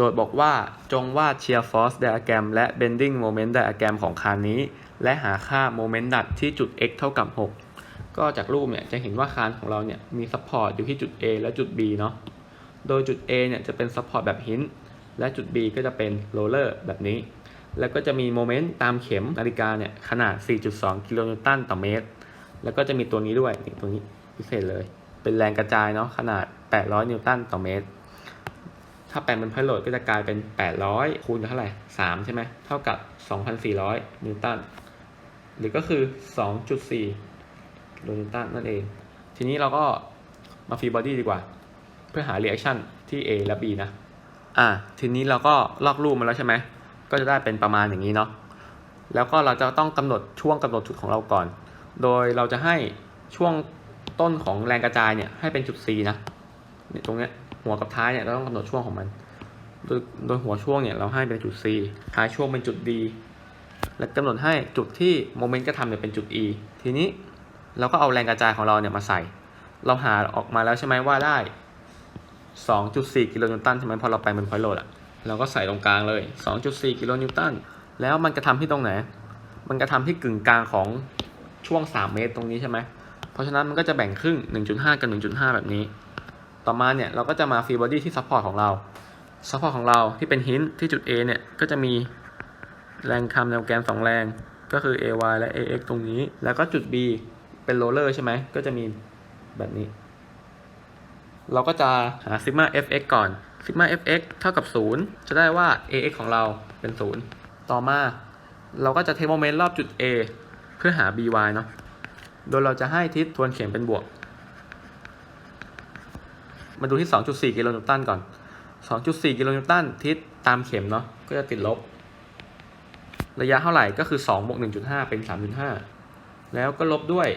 โจทย์บอกว่าจงวาด shear force diagram และ bending moment diagram ของคานนี้ และหาค่า moment ดัดที่จุด x เท่ากับ 6 ก็จากรูปเนี่ยจะเห็นว่าคานของเราเนี่ยมี support อยู่ที่จุด A และจุด B เนาะ โดยจุด A เนี่ยจะเป็น support แบบหิน และจุด B ก็จะเป็น roller แบบนี้ แล้วก็จะมีโมเมนต์ตามเข็มนาฬิกาเนี่ยขนาด 4.2 กิโลนิวตันต่อเมตร แล้วก็จะมีตัวนี้ด้วยนี่ตัวนี้พิเศษเลย เป็นแรงกระจายเนาะขนาด 800 นิวตันต่อเมตร ถ้าแปลงเป็นพอยโหลดก็จะกลายเป็น 800 คูณกับเท่าไหร่3ใช่ไหมเท่ากับ 2,400 นิวตัน หรือก็คือ 2.4โลนิวตันนั่นเอง ทีนี้เราก็มาฟรีบอดี้ดีกว่า เพื่อหา reaction ที่ A และ B นะ อะทีนี้เราก็ลอกรูปมาแล้วใช่ไหม ก็จะได้เป็นประมาณอย่างนี้เนาะ แล้วก็เราจะต้องกำหนดช่วงกำหนดจุดของเราก่อน โดยเราจะให้ช่วงต้นของแรงกระจายเนี่ยให้เป็นจุด C นะเนี่ยตรงเนี้ย หัวกับท้ายเนี่ยเราต้องกำหนดช่วงของมัน โดยโดยหัวช่วงเนี่ยเราให้เป็นจุด C ท้ายช่วงเป็นจุด D และกำหนดให้จุดที่โมเมนต์กระทำเนี่ยเป็นจุด E ทีนี้เราก็เอาแรงกระจายของเราเนี่ยมาใส่ เราหาออกมาแล้วใช่ไหมว่าได้ 2.4 กิโลนิวตันใช่ไหมพอเราไปมันพอยโหลดอะเราก็ใส่ตรงกลางเลย 2.4 กิโลนิวตัน แล้วมันกระทำที่ตรงไหน มันกระทำที่กึ่งกลางของช่วง 3 เมตรตรงนี้ใช่ไหม เพราะฉะนั้นมันก็จะแบ่งครึ่ง 1.5 กับ 1.5 แบบนี้ ต่อมาเนี่ยเราก็จะมาฟรีบอดี้ที่ซัพพอร์ตของเราซัพพอร์ตของเราที่เป็นหินที่จุด A เนี่ยก็จะมีแรงคำแนวแกน 2 แรงก็คือ AY และ AX ตรงนี้ แล้วก็จุด B เป็นโรลเลอร์ใช่ไหม ก็จะมีแบบนี้ เราก็จะหาซิกมา fx ก่อนซิกมา fx เท่ากับ 0 จะได้ว่า ax ของเราเป็น 0 ต่อมา เราก็จะเทโมเมนต์รอบจุด A เพื่อหา by เนาะ โดยเราจะให้ทิศทวนเข็มเป็นบวก มาดูที่ 2.4 กิโลนิวตันก่อน 2.4 กิโลนิวตันทิศตามเข็มเนาะก็จะติดลบ ระยะเท่าไหร่ก็คือ2บวก1.5 เป็น 3.5 แล้วก็ลบด้วย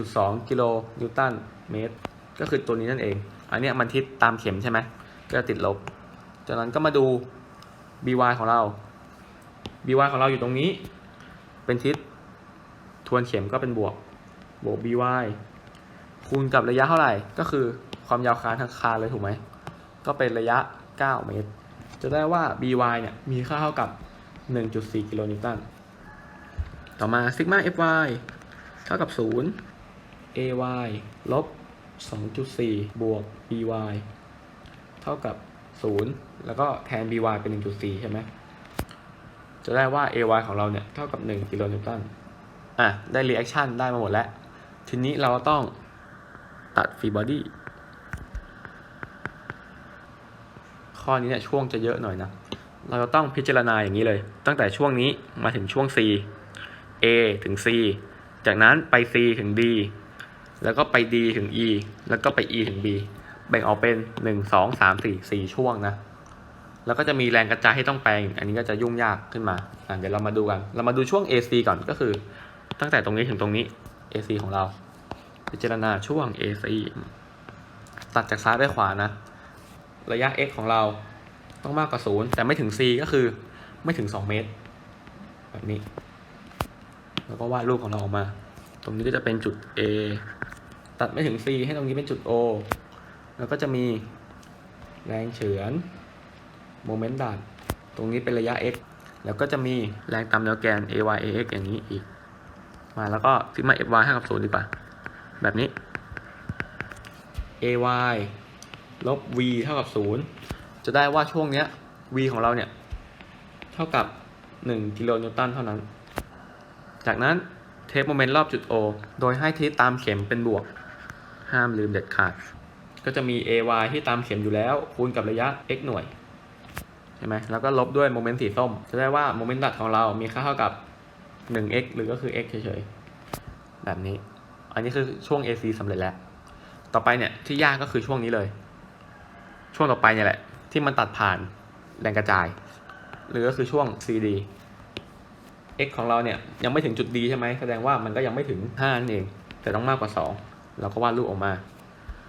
4.2 กิโลนิวตันเมตร ก็คือตัวนี้นั่นเอง อันนี้มันทิศตามเข็มใช่ไหมก็จะติดลบ จากนั้นก็มาดู by ของเรา by ของเราอยู่ตรงนี้ เป็นทิศทวนเข็มก็เป็นบวก บวก by คูณกับระยะเท่าไหร่ก็คือ ความยาวคานทางคานเลยถูกไหม ก็เป็นระยะ 9 เมตร จะได้ว่า by เนี่ย มีค่าเท่ากับ 1.4 กิโลนิวตัน ต่อมา sigma fy เท่ากับ 0 ay ลบ 2.4 บวก by เท่ากับ 0 แล้วก็แทน by เป็น 1.4 ใช่ไหม จะได้ว่า ay ของเราเนี่ย เท่ากับ 1 กิโลนิวตัน อะ ได้ reaction ได้มาหมดแล้ว ทีนี้เราต้องตัด free body ข้อนี้เนี่ยช่วงจะเยอะหน่อยนะ เราจะต้องพิจารณาอย่างนี้เลย ตั้งแต่ช่วงนี้มาถึงช่วง C A ถึง C จากนั้นไป C ถึง D แล้วก็ไป D ถึง E แล้วก็ไป E ถึง B แบ่งออกเป็น 1 2 3 4 4 ช่วงนะ แล้วก็จะมีแรงกระจายให้ต้องแปลง อันนี้ก็จะยุ่งยากขึ้นมา เดี๋ยวเรามาดูกัน เรามาดูช่วง AC ก่อนก็คือ ตั้งแต่ตรงนี้ถึงตรงนี้ AC ของเรา พิจารณาช่วง AC ตัดจากซ้ายไปขวานะ ระยะ x ของเราต้องมากกว่า 0 แต่ไม่ถึง c ก็คือไม่ถึง 2 เมตร แบบนี้ แล้วก็วาดรูปของเราออกมา ตรงนี้ก็จะเป็นจุด A ตัดไม่ถึง c ให้ตรงนี้เป็นจุด O แล้วก็จะมีแรงเฉือนโมเมนต์ดัดตรงนี้เป็นระยะ x แล้วก็จะมีแรงตามแนวแกน ay ax อย่างนี้อีก มาแล้วก็ซิกมา fy ให้กับ0ดีกว่า แบบนี้ ay ลบ v เท่ากับ 0 จะได้ว่าช่วงเนี้ย v ของเราเนี่ย เท่ากับ 1 กิโลนิวตันเท่านั้น จากนั้นเทปโมเมนต์รอบจุด O โดยให้ทิศตามเข็มเป็นบวก ห้ามลืมเด็ดขาด ก็จะมี ay ที่ตามเข็มอยู่แล้ว คูณกับระยะ x หน่วย ใช่ไหมแล้วก็ลบด้วยโมเมนต์สีส้ม จะได้ว่าโมเมนต์ดัดของเรามีค่าเท่ากับ 1x หรือก็คือ x เฉยๆ แบบนี้ อันนี้คือช่วง AC สำเร็จแล้ว ต่อไปเนี่ยที่ยากก็คือช่วงนี้เลย ช่วงต่อไปเนี่ยแหละ ที่มันตัดผ่านแรงกระจาย หรือก็คือช่วง CD x ของเราเนี่ยยังไม่ถึงจุด D ใช่ไหมแสดงว่ามันก็ยังไม่ถึง5นั่นเอง แต่ต้องมากกว่า 2 เราก็วาดรูปออกมา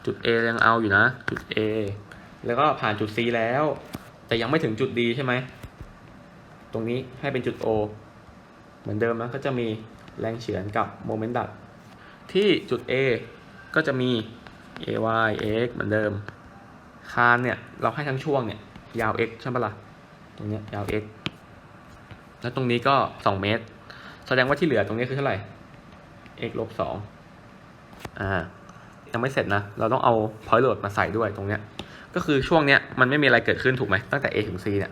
จุด A ยังเอาอยู่นะ จุด A แล้วก็ผ่านจุด C แล้ว แต่ยังไม่ถึงจุด D ใช่ไหมตรงนี้ให้เป็นจุด O เหมือนเดิมนะก็จะมีแรงเฉือนกับโมเมนต์ดัดที่จุด A ก็จะมี ay x เหมือนเดิม คานเนี่ยเราให้ทั้งช่วงเนี่ยยาว x ใช่ปะล่ะตรงเนี้ยยาว x แล้วตรงนี้ก็ 2 เมตร แสดงว่าที่เหลือตรงนี้คือเท่าไหร่ x ลบ2อ่ายังไม่เสร็จนะ เราต้องเอา point load มาใส่ด้วยตรงเนี้ย ก็คือช่วงเนี้ยมันไม่มีอะไรเกิดขึ้นถูกไหมตั้งแต่ a ถึง c เนี่ย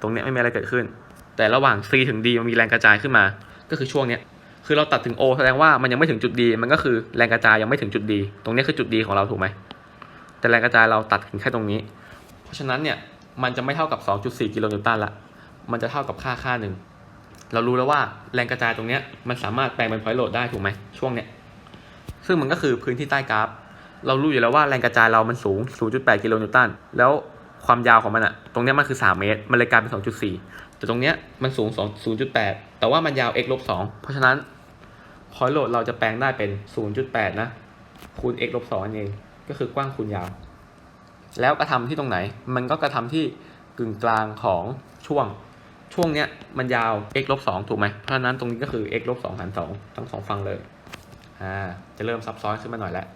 ตรงเนี้ยไม่มีอะไรเกิดขึ้น แต่ระหว่าง c ถึง d มันมีแรงกระจายขึ้นมา ก็คือช่วงเนี้ยคือเราตัดถึง o แสดงว่ามันยังไม่ถึงจุด d มันก็คือแรงกระจายยังไม่ถึงจุด d ตรงเนี้ยคือจุด d ของเราถูกไหม แต่แรงกระจายเราตัดถึงแค่ตรงนี้ เพราะฉะนั้นเนี่ยมันจะไม่เท่ากับ 2.4 กิโลนิวตันละ มันจะเท่ากับค่าค่าหนึ่ง เรารู้แล้วว่าแรงกระจายตรงเนี้ยมันสามารถแปลงเป็น point load ได้ถูกไหมช่วงเนี้ย ซึ่งมันก็คือพื้นที่ใต้กราฟ เรารู้อยู่แล้วว่าแรงกระจายเรามันสูง 0.8 กิโลนิวตัน แล้วความยาวของมันอะตรงเนี้ยมันคือ 3 เมตร มันเลยกลายเป็น 2.4 แต่ตรงเนี้ยมันสูง 0.8 แต่ว่ามันยาว x ลบ2เพราะฉะนั้น point load เราจะแปลงได้เป็น 0.8 นะ คูณ x ลบ2เอง ก็คือกว้างคูณยาว แล้วกระทำที่ตรงไหน มันก็กระทำที่กึ่งกลางของช่วง ช่วงเนี้ยมันยาว x ลบ2ถูกไหม เพราะฉะนั้นตรงนี้ก็คือ x ลบ2หาร2ทั้งสองฝั่งเลย อ่า จะเริ่มซับซ้อนขึ้นมาหน่อยแล้ว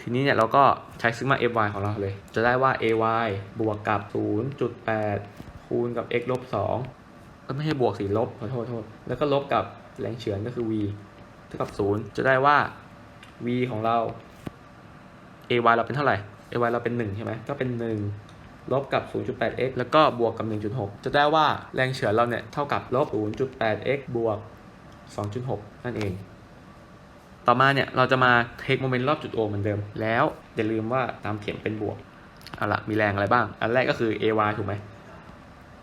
ทีนี้เนี่ยเราก็ใช้ซิกมา fy ของเราเลย จะได้ว่า ay บวกกับ 0.8 คูณกับ x ลบ2ก็ไม่ใช่บวกสิลบขอโทษโทษ แล้วก็ลบกับแรงเฉือนก็คือ v เท่ากับ 0 จะได้ว่า v ของเรา ay เราเป็นเท่าไหร่ ay เราเป็น1ใช่ไหมก็เป็น 1 ลบกับ 0.8x แล้วก็บวกกับ 1.6 จะได้ว่าแรงเฉือนเราเนี่ยเท่ากับลบ 0.8x บวก 2.6 นั่นเอง ต่อมาเนี่ยเราจะมาเทคโมเมนต์รอบจุด O เหมือนเดิม แล้วอย่าลืมว่าตามเข็มเป็นบวก เอาละมีแรงอะไรบ้าง อันแรกก็คือ ay ถูกไหม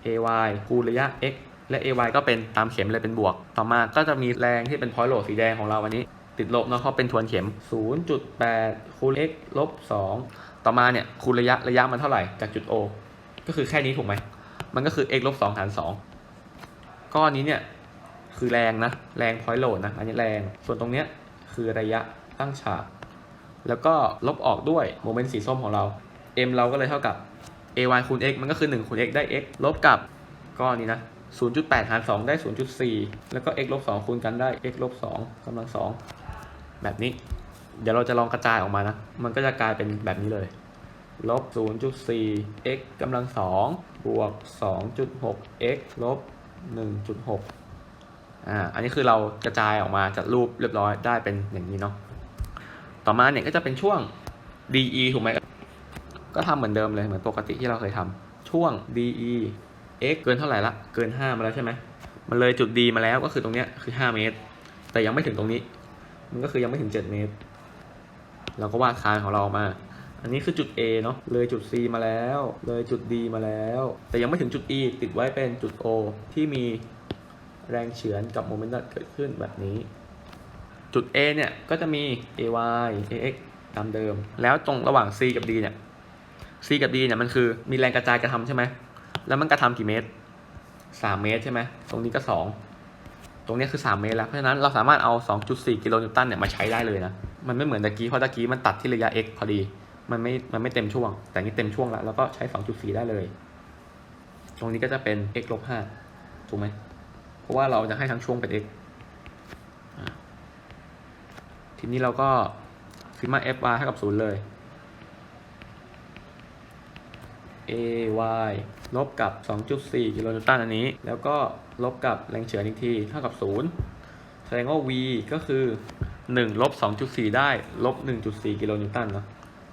ay คูณระยะ x และ ay ก็เป็นตามเข็มเลยเป็นบวก ต่อมาก็จะมีแรงที่เป็น point load สีแดงของเราวันนี้ ติดลบเนาะเพราะเป็นทวนเข็ม 0.8 คูณ x ลบ 2 ต่อมาเนี่ยคูณระยะระยะมันเท่าไหร่จากจุด O ก็คือแค่นี้ถูกไหม มันก็คือ x ลบ 2 หาร 2 ก้อนนี้เนี่ยคือแรงนะ แรง point load นะ อันนี้แรง ส่วนตรงเนี้ยคือระยะตั้งฉาก แล้วก็ลบออกด้วยโมเมนต์สีส้มของเรา m เราก็เลยเท่ากับ ay คูณ x มันก็คือ 1 คูณ x ได้ x ลบกับก้อนนี้นะ0.8 หาร 2 ได้ 0.4 แล้วก็ x ลบ 2 คูณกันได้ x ลบ 2กำลัง 2 แบบนี้ เดี๋ยวเราจะลองกระจายออกมานะ มันก็จะกลายเป็นแบบนี้เลยลบ0.4 x กำลัง2บวก 2.6 x ลบ 1.6 อ่า อันนี้คือเรากระจายออกมาจัดรูปเรียบร้อยได้เป็นอย่างนี้เนาะ ต่อมาเนี่ยก็จะเป็นช่วง DE ถูกไหม ก็ทำเหมือนเดิมเลยเหมือนปกติที่เราเคยทำ ช่วง DE x เกินเท่าไหร่ละ เกิน 5 มาแล้วใช่ไหม มันเลยจุด D มาแล้วก็คือตรงเนี้ยคือ 5 เมตร แต่ยังไม่ถึงตรงนี้ มันก็คือยังไม่ถึง 7 เมตร เราก็วาดคานของเราออกมา อันนี้คือจุด A เนาะเลยจุด C มาแล้ว เลยจุด D มาแล้ว แต่ยังไม่ถึงจุด E ติดไว้เป็นจุด O ที่มีแรงเฉือนกับโมเมนตัมเกิดขึ้นแบบนี้ จุด A เนี่ยก็จะมี AY AX ตามเดิม แล้วตรงระหว่าง C กับ D เนี่ย C กับ D เนี่ยมันคือมีแรงกระจายกระทำใช่ไหมแล้วมันกระทำกี่เมตร 3 เมตรใช่ไหมตรงนี้ก็ 2 ตรงนี้คือ 3 เมตรแล้ว เพราะฉะนั้นเราสามารถเอา 2.4 กิโลนิวตันเนี่ยมาใช้ได้เลยนะ มันไม่เหมือนตะกี้ เพราะตะกี้มันตัดที่ระยะ x พอดี มันไม่ มันไม่เต็มช่วง แต่นี่เต็มช่วงแล้วแล้วก็ใช้ 2.4 ได้เลย ตรงนี้ก็จะเป็น x ลบ5ถูกไหม เพราะว่าเราจะให้ทั้งช่วงเป็น x ทีนี้เราก็ซิมา f y เท่ากับ 0 เลย a y ลบกับ 2.4 กิโลนิวตันอันนี้ แล้วก็ลบกับแรงเฉือนอีกทีเท่ากับ 0 แสดงว่า v ก็คือ 1 ลบ 2.4 ได้ ลบ 1.4 กิโลนิวตันเนาะ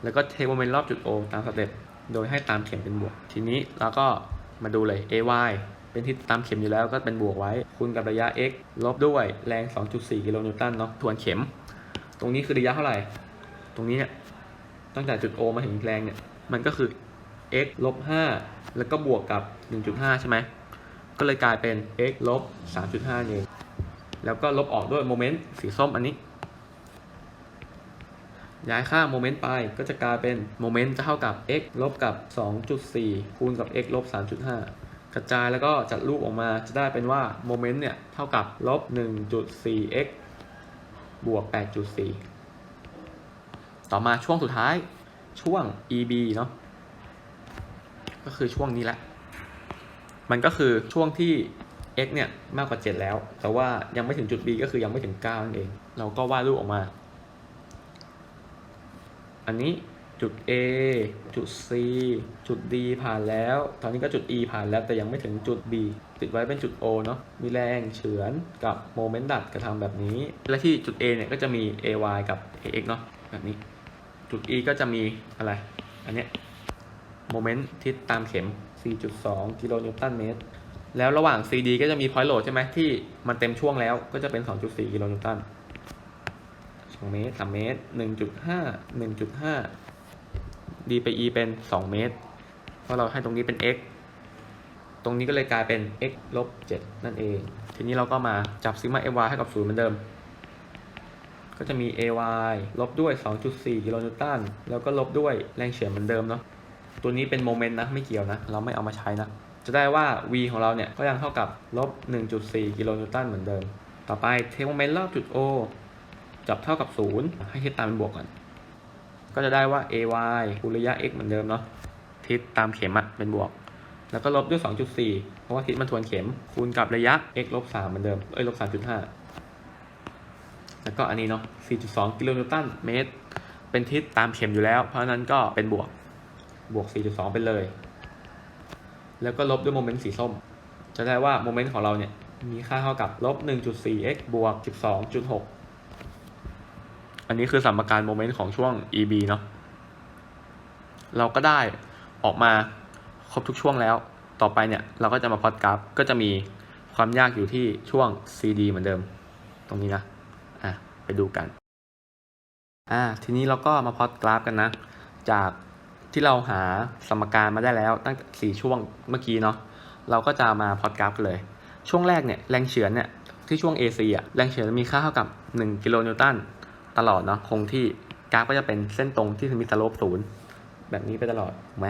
แล้วก็เทคโมเมนต์รอบจุด O ตามสเต็ป โดยให้ตามเข็มเป็นบวก ทีนี้เราก็มาดูเลย ay เป็นที่ตามเข็มอยู่แล้วก็เป็นบวกไว้ คูณกับระยะ x ลบด้วยแรง 2.4 กิโลนิวตันเนาะ ทวนเข็ม ตรงนี้คือระยะเท่าไหร่ ตรงนี้เนี่ย ตั้งแต่จุด O มาถึงแรงเนี่ย มันก็คือ x ลบ5แล้วก็บวกกับ 1.5 ใช่ไหม ก็เลยกลายเป็น x ลบ3.5เองแล้วก็ลบออกด้วยโมเมนต์สีส้มอันนี้ ย้ายค่าโมเมนต์ไปก็จะกลายเป็นโมเมนต์จะเท่ากับ x ลบกับ 2.4 คูณกับ x ลบ3.5 กระจายแล้วก็จัดรูปออกมาจะได้เป็นว่าโมเมนต์เนี่ยเท่ากับลบ 1.4x บวก 8.4 ต่อมาช่วงสุดท้ายช่วง EB เนาะ ก็คือช่วงนี้แหละ มันก็คือช่วงที่ x เนี่ยมากกว่า 7 แล้ว แต่ว่ายังไม่ถึงจุด B ก็คือยังไม่ถึง9นั่นเอง เราก็วาดรูปออกมา อันนี้จุด A จุด C จุด D ผ่านแล้ว ตอนนี้ก็จุด E ผ่านแล้วแต่ยังไม่ถึงจุด B ติดไว้เป็นจุด O เนาะ มีแรงเฉือนกับโมเมนต์ดัดกระทำแบบนี้ และที่จุด A เนี่ยก็จะมี AY กับ AX เนาะ แบบนี้ จุด E ก็จะมีอะไร อันเนี้ย โมเมนต์ทิศตามเข็ม 4.2 กิโลนิวตันเมตร แล้วระหว่าง CD ก็จะมี point load ใช่ไหมที่มันเต็มช่วงแล้วก็จะเป็น 2.4 กิโลนิวตัน2เมตร3เมตร 1.5 1.5 D ไป E เป็น 2 เมตร เพราะเราให้ตรงนี้เป็น x ตรงนี้ก็เลยกลายเป็น x ลบ 7 นั่นเอง ทีนี้เราก็มาจับซิกมา ay ให้กับ0เหมือนเดิม ก็จะมี ay ลบด้วย 2.4 กิโลนิวตัน แล้วก็ลบด้วยแรงเฉื่อยเหมือนเดิมเนาะ ตัวนี้เป็นโมเมนต์นะไม่เกี่ยวนะ เราไม่เอามาใช้นะ จะได้ว่า v ของเราเนี่ยก็ยังเท่ากับลบ1.4กิโลนิวตันเหมือนเดิม ต่อไปเทคโมเมนต์รอบจุด O จับเท่ากับ 0 ให้ทิศตามเป็นบวกก่อน ก็จะได้ว่า ay คูณระยะ x เหมือนเดิมเนาะทิศตามเข็มอะเป็นบวก แล้วก็ลบด้วย 2.4 เพราะว่าทิศมันทวนเข็ม คูณกับระยะ x ลบ3เหมือนเดิม เอ้ยลบ3.5 แล้วก็อันนี้เนาะ4.2 กิโลนิวตันเมตร เป็นทิศตามเข็มอยู่แล้ว เพราะนั้นก็เป็นบวก บวก 4.2 ไปเลย แล้วก็ลบด้วยโมเมนต์สีส้ม จะได้ว่าโมเมนต์ของเราเนี่ย มีค่าเท่ากับลบ 1.4x บวก 12.6 อันนี้คือสมการโมเมนต์ของช่วง EB เนาะ เราก็ได้ออกมาครบทุกช่วงแล้ว ต่อไปเนี่ย เราก็จะมาพอดกราฟ ก็จะมีความยากอยู่ที่ช่วง CD เหมือนเดิม ตรงนี้นะ อะ ไปดูกัน อ่า ทีนี้เราก็มาพอดกราฟกันนะ จาก ที่เราหาสมการมาได้แล้วตั้งสี่ช่วงเมื่อกี้เนาะเราก็จะมาพอดกราฟกันเลย ช่วงแรกเนี่ยแรงเฉือนเนี่ยที่ช่วง AC อะแรงเฉือนมีค่าเท่ากับ 1 กิโลนิวตันตลอดเนาะคงที่กราฟก็จะเป็นเส้นตรงที่มีสโลปศูนย์แบบนี้ไปตลอดถูกไหม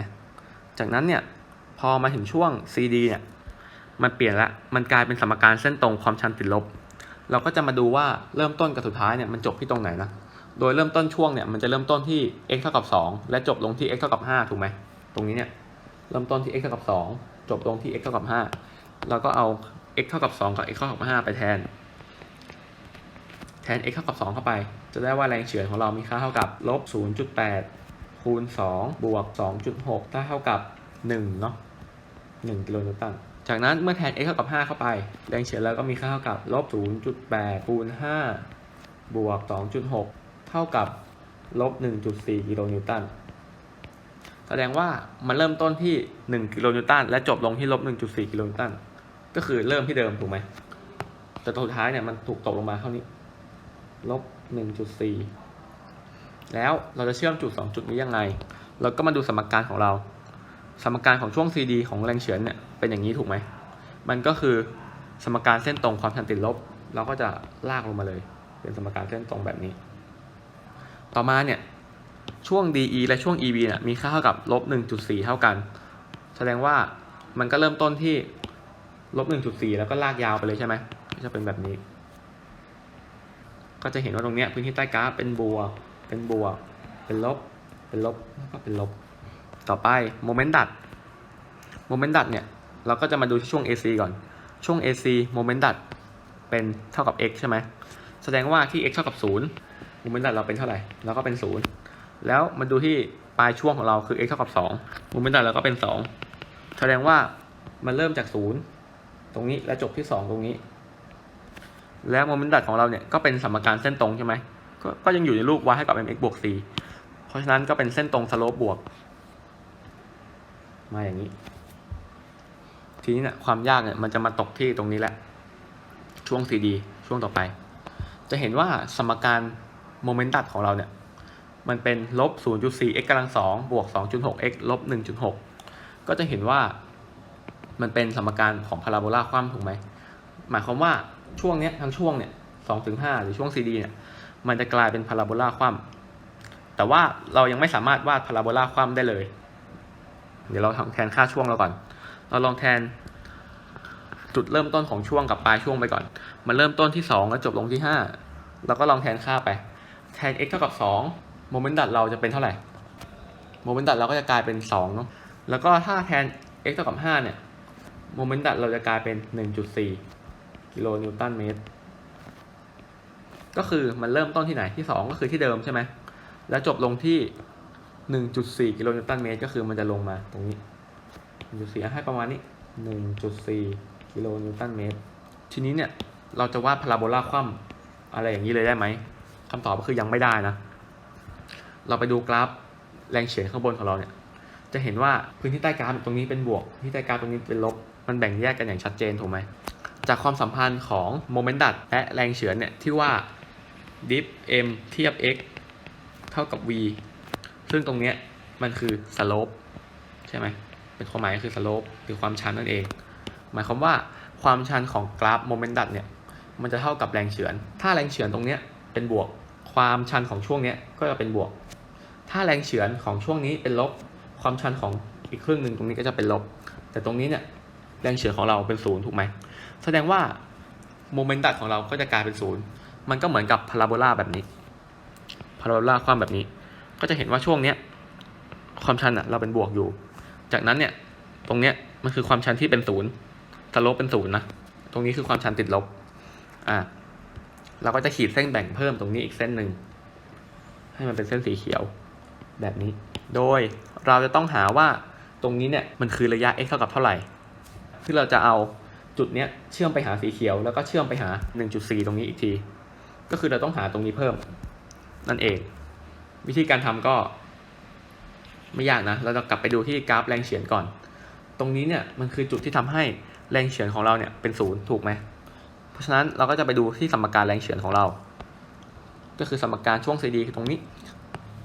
จากนั้นเนี่ยพอมาถึงช่วง CD เนี่ยมันเปลี่ยนละมันกลายเป็นสมการเส้นตรงความชันติดลบ เราก็จะมาดูว่าเริ่มต้นกับสุดท้ายเนี่ยมันจบที่ตรงไหนนะ โดยเริ่มต้นช่วงเนี่ยมันจะเริ่มต้นที่ x เท่ากับ 2 และจบลงที่ x เท่ากับ 5 ถูกไหมตรงนี้เนี่ยเริ่มต้นที่ x เท่ากับ 2 จบลงที่ x เท่ากับ5เราก็เอา x เท่ากับ 2 กับ x เท่ากับ 5 ไปแทน แทน x เท่ากับ 2 เข้าไป จะได้ว่าแรงเฉือนของเรามีค่าเท่ากับลบ0.8 คูณ 2 บวก 2.6 ถ้าเท่ากับ 1 เนาะ1กิโลนิวตันจากนั้นเมื่อแทน x เท่ากับ 5 เข้าไป แรงเฉือนเราก็มีค่าเท่ากับลบ0.8 คูณ 5 บวก 2.6 เท่ากับลบ 1.4 กิโลนิวตัน แสดงว่ามันเริ่มต้นที่ 1 กิโลนิวตันและจบลงที่ลบ 1.4 กิโลนิวตัน ก็คือเริ่มที่เดิมถูกไหม แต่ตัวท้ายเนี่ยมันถูกตกลงมาเท่านี้ ลบ 1.4 แล้วเราจะเชื่อมจุด 2 จุดนี้ยังไง เราก็มาดูสมการของเรา สมการของช่วง CD ของแรงเฉือนเนี่ยเป็นอย่างนี้ถูกไหม มันก็คือสมการเส้นตรงความชันติดลบ เราก็จะลากลงมาเลย เป็นสมการเส้นตรงแบบนี้ ต่อมาเนี่ยช่วง DE และช่วง EB เนี่ยมีค่าเท่ากับลบ1.4 เท่ากัน แสดงว่ามันก็เริ่มต้นที่ลบ1.4 แล้วก็ลากยาวไปเลยใช่ไหมก็จะเป็นแบบนี้ ก็จะเห็นว่าตรงเนี้ยพื้นที่ใต้กราฟเป็นบวก เป็นบวก เป็นลบ เป็นลบแล้วก็เป็นลบ ต่อไปโมเมนต์ดัด โมเมนต์ดัดเนี่ยเราก็จะมาดูที่ช่วง AC ก่อน ช่วง AC โมเมนต์ดัดเป็นเท่ากับ x ใช่ไหม แสดงว่าที่ x เท่ากับ 0 โมเมนต์ดัดเราเป็นเท่าไหร่เราก็เป็น0แล้วมาดูที่ปลายช่วงของเราคือ x เท่ากับ2โมเมนต์ดัดเราก็เป็น 2 แสดงว่ามันเริ่มจาก0ตรงนี้และจบที่ 2 ตรงนี้ แล้วโมเมนต์ดัดของเราเนี่ยก็เป็นสมการเส้นตรงใช่ไหมกก็ยังอยู่ในรูป y ให้กับ mx บวก c เพราะฉะนั้นก็เป็นเส้นตรงสโลปบวก มาอย่างนี้ ทีนี้เนี่ยความยากเนี่ยมันจะมาตกที่ตรงนี้แหละ ช่วง CD ช่วงต่อไป จะเห็นว่าสมการ โมเมนตัดของเราเนี่ยมันเป็นลบ 0.4 x กำลัง2บวก 2.6 x ลบ 1.6 ก็จะเห็นว่ามันเป็นสมการของพาราโบลาคว่ำถูกไหม หมายความว่าช่วงเนี้ยทั้งช่วงเนี่ย2ถึง5หรือช่วง CD เนี่ย มันจะกลายเป็นพาราโบลาคว่ำแต่ว่าเรายังไม่สามารถวาดพาราโบลาคว่ำได้เลย เดี๋ยวเราทำแทนค่าช่วงเราก่อน เราลองแทนจุดเริ่มต้นของช่วงกับปลายช่วงไปก่อน มันเริ่มต้นที่ 2 แล้วจบลงที่5เราก็ลองแทนค่าไป แทน x เท่ากับ2โมเมนต์ดัดเราจะเป็นเท่าไหร่โมเมนต์ดัดเราก็จะกลายเป็น2เนาะแล้วก็ถ้าแทน x เท่ากับ5เนี่ยโมเมนต์ดัดเราจะกลายเป็น 1.4กิโลนิวตันเมตร ก็คือมันเริ่มต้นที่ไหนที่ 2 ก็คือที่เดิมใช่ไหมแล้วจบลงที่ 1.4กิโลนิวตันเมตร ก็คือมันจะลงมาตรงนี้1.4ให้ประมาณนี้ 1.4กิโลนิวตันเมตร ทีนี้เนี่ยเราจะวาดพาราโบลาคว่ำอะไรอย่างนี้เลยได้ไหม คำตอบก็คือยังไม่ได้นะ เราไปดูกราฟแรงเฉื่อยข้างบนของเราเนี่ย จะเห็นว่าพื้นที่ใต้กราฟตรงนี้เป็นบวกพื้นที่ใต้กราฟตรงนี้เป็นลบ มันแบ่งแยกกันอย่างชัดเจนถูกไหม จากความสัมพันธ์ของโมเมนต์ดัดและแรงเฉือนเนี่ยที่ว่า diff m เทียบ x เท่ากับ v ซึ่งตรงเนี้ยมันคือ slope ใช่ไหม เป็นความหมายก็คือ slope หรือความชันนั่นเอง หมายความว่าความชันของกราฟโมเมนต์ดัดเนี่ย มันจะเท่ากับแรงเฉือน ถ้าแรงเฉือนตรงเนี้ยเป็นบวก ความชันของช่วงนี้ก็จะเป็นบวก ถ้าแรงเฉือนของช่วงนี้เป็นลบ ความชันของอีกครึ่งหนึ่งตรงนี้ก็จะเป็นลบ แต่ตรงนี้เนี่ยแรงเฉือนของเราเป็นศูนย์ถูกไหม แสดงว่าโมเมนต์ดัดของเราก็จะกลายเป็นศูนย์ มันก็เหมือนกับพาราโบลาแบบนี้ พาราโบลาความแบบนี้ ก็จะเห็นว่าช่วงเนี้ยความชันอะเราเป็นบวกอยู่ จากนั้นเนี่ยตรงเนี้ยมันคือความชันที่เป็นศูนย์สโลปเป็นศูนย์นะ ตรงนี้คือความชันติดลบ อ่า เราก็จะขีดเส้นแบ่งเพิ่มตรงนี้อีกเส้นหนึ่งให้มันเป็นเส้นสีเขียวแบบนี้ โดยเราจะต้องหาว่าตรงนี้เนี่ยมันคือระยะ x เท่ากับเท่าไหร่ที่เราจะเอาจุดเนี้ยเชื่อมไปหาสีเขียว แล้วก็เชื่อมไปหา 1.4 ตรงนี้อีกที ก็คือเราต้องหาตรงนี้เพิ่ม นั่นเอง วิธีการทำก็ ไม่ยากนะ เราจะกลับไปดูที่กราฟแรงเฉือนก่อน ตรงนี้เนี่ยมันคือจุดที่ทำให้แรงเฉือนของเราเนี่ยเป็นศูนย์ถูกไหม ราะฉะนั้นเราก็จะไปดูที่สมการแรงเฉือนของเรา ก็คือสมการช่วง CD คือตรงนี้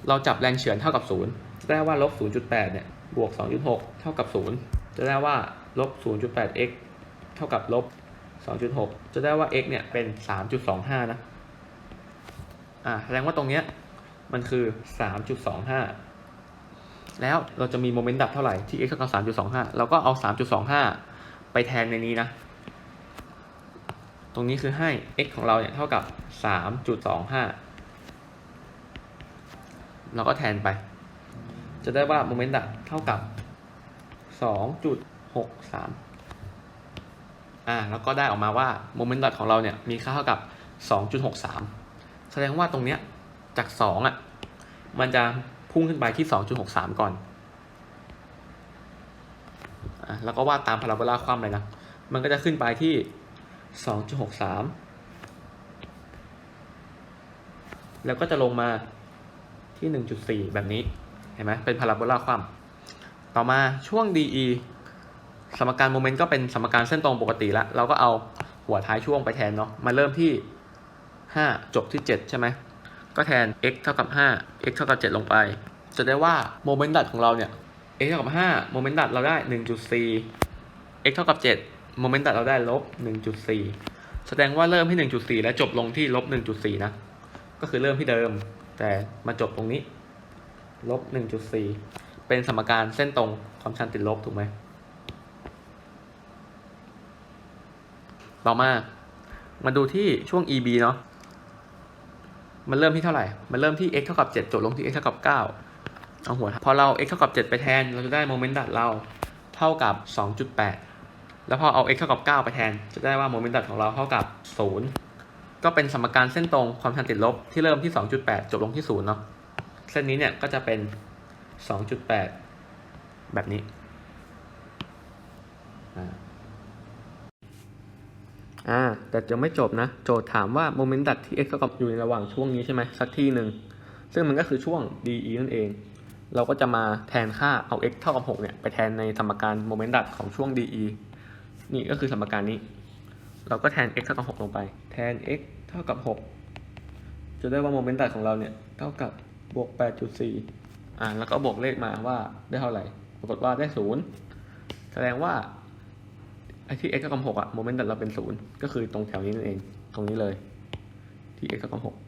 เราจับแรงเฉือนเท่ากับ0จะได้ว่าลบ 0.8 เนี่ย บวก 2.6 เท่ากับ 0 จะได้ว่าลบ 0.8x เท่ากับลบ 2.6 จะได้ว่า x เนี่ยเป็น 3.25 นะ อ่าแสดงว่าตรงเนี้ยมันคือ 3.25 แล้วเราจะมีโมเมนต์ดับเท่าไหร่ที่ x เท่ากับ 3.25 เราก็เอา 3.25 ไปแทนในนี้นะ ตรงนี้คือให้ x ของเราเนี่ยเท่ากับ 3.25 เราก็แทนไป จะได้ว่าโมเมนต์ดับเท่ากับ 2.63 อ่า แล้วก็ได้ออกมาว่าโมเมนต์ดับของเราเนี่ยมีค่าเท่ากับ 2.63 แสดงว่าตรงเนี้ยจาก 2อะ มันจะพุ่งขึ้นไปที่ 2.63 ก่อนอ่าแล้วก็วาดตามพาราโบลาคว่ำเลยนะ มันก็จะขึ้นไปที่ 2.63แล้วก็จะลงมาที่1.4แบบนี้ เห็นไหมเป็นพาราโบลาคว่ำต่อมาช่วง DE สมการโมเมนต์ก็เป็นสมการเส้นตรงปกติแล้วเราก็เอาหัวท้ายช่วงไปแทนเนาะมาเริ่มที่ 5 จบที่ 7 ใช่ไหม ก็แทน x เท่ากับ 5 x เท่ากับ 7 ลงไป จะได้ว่าโมเมนต์ดัดของเราเนี่ย x เท่ากับ5โมเมนต์ดัดเราได้ 1.4 x เท่ากับ 7 โมเมนต์ดัดเราได้ลบ1.4 แสดงว่าเริ่มที่ 1.4 และจบลงที่ลบ1.4 นะ ก็คือเริ่มที่เดิม แต่มาจบตรงนี้ลบ1.4 เป็นสมการเส้นตรงความชันติดลบถูกไหมต่อมา มาดูที่ช่วง EB เนาะ มันเริ่มที่เท่าไหร่ มันเริ่มที่ x เท่ากับ 7 จบลงที่ x เท่ากับ 9 เอาหัว พอเรา x เท่ากับ 7 ไปแทน เราจะได้โมเมนต์ดัดเราเท่ากับ 2.8 แล้วพอเอา x เท่ากับ 9 ไปแทน จะได้ว่าโมเมนต์ดัดของเราเท่ากับ 0 ก็เป็นสมการเส้นตรงความชันติดลบที่เริ่มที่ 2.8 จบลงที่ 0 เนาะ เส้นนี้เนี่ยก็จะเป็น 2.8 แบบนี้ อ่าอ่าแต่จะไม่จบนะ โจทย์ถามว่าโมเมนต์ดัดที่ x เท่ากับอยู่ในระหว่างช่วงนี้ใช่ไหมสักที่หนึ่ง ซึ่งมันก็คือช่วง DE นั่นเอง เราก็จะมาแทนค่าเอา x เท่ากับ 6 เนี่ยไปแทนในสมการโมเมนต์ดัดของช่วง DE นี่ก็คือสมการนี้ เราก็แทน x เท่ากับ 6 ลงไป แทน x เท่ากับ 6 จะได้ว่าโมเมนต์ดัดของเราเนี่ย เท่ากับบวก 8.4 อ่า แล้วก็บวกเลขมาว่าได้เท่าไหร่ ปรากฏว่าได้ 0 แสดงว่าไอ้ที่ x เท่ากับ 6อะโมเมนต์ดัดเราเป็น 0 ก็คือตรงแถวนี้นั่นเอง ตรงนี้เลย ที่ x เท่ากับ 6